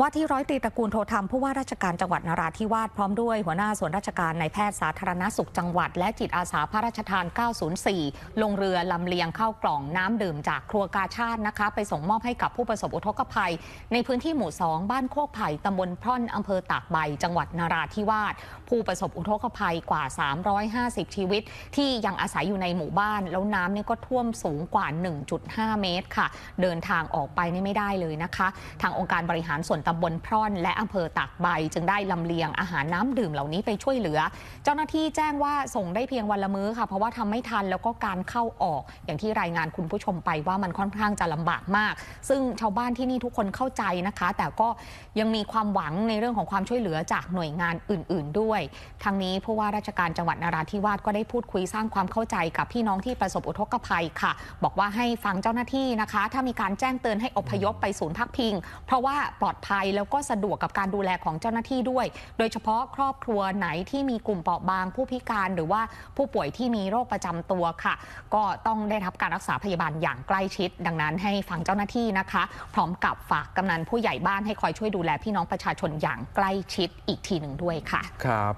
ว่าที่ร้อยตรีตระกูลโทธรรมผู้ว่าราชการจังหวัดนราธิวาสพร้อมด้วยหัวหน้าส่วนราชการในแพทย์สาธารณสุขจังหวัด และจิตอาสาพระราชทาน 904 ลงเรือลำเลียงเข้ากล่องน้ำดื่มจากครัวกาชาตินะคะ ไปส่งมอบให้กับผู้ประสบอุทกภัย ในพื้นที่หมู่ 2 บ้านโคกไผ่ตำบลพร่อนอำเภอตากใบ จังหวัดนราธิวาสผู้ประสบอุทกภัยกว่า 350 ชีวิต ที่ยังอาศัยอยู่ในหมู่บ้าน แล้วน้ำเนี่ยก็ท่วมสูงกว่า 1.5 เมตรค่ะ เดินทางออกไปนี่ไม่ได้เลยนะคะ ทางองค์การบริหารส่วนตำบลพร่อน และอำเภอตากใบ จึงได้ลำเลียงอาหารน้ำดื่มเหล่านี้ไปช่วยเหลือ เจ้าหน้าที่แจ้งว่าส่งได้เพียงวันละมื้อค่ะ เพราะว่าทำไม่ทันแล้วก็การเข้าออก อย่างที่รายงานคุณผู้ชมไปว่ามันค่อนข้างจะลำบากมาก ซึ่งชาวบ้านที่นี่ทุกคนเข้าใจนะคะ แต่ก็ยังมีความหวังในเรื่องของความช่วยเหลือจากหน่วยงานอื่น ๆ ด้วย ทางนี้ผู้ว่าราชการจังหวัดนราธิวาสก็ได้พูดคุยสร้างความเข้าใจกับพี่น้องที่ประสบอุทกภัยค่ะ บอกว่าให้ฟังเจ้าหน้าที่นะคะ ถ้ามีการแจ้งเตือนให้อพยพไปศูนย์พักพิง เพราะว่าปลอดภัยแล้วก็สะดวกกับการดูแลของเจ้าหน้าที่ด้วย โดยเฉพาะครอบครัวไหนที่มีกลุ่มเปราะบางผู้พิการหรือว่าผู้ป่วยที่มีโรคประจำตัวค่ะ ก็ต้องได้รับการรักษาพยาบาลอย่างใกล้ชิด ดังนั้นให้ฟังเจ้าหน้าที่นะคะ พร้อมกับฝากกำนันผู้ใหญ่บ้านให้คอยช่วยดูแลพี่น้องประชาชนอย่างใกล้ชิดอีกทีหนึ่งด้วยค่ะ ครับ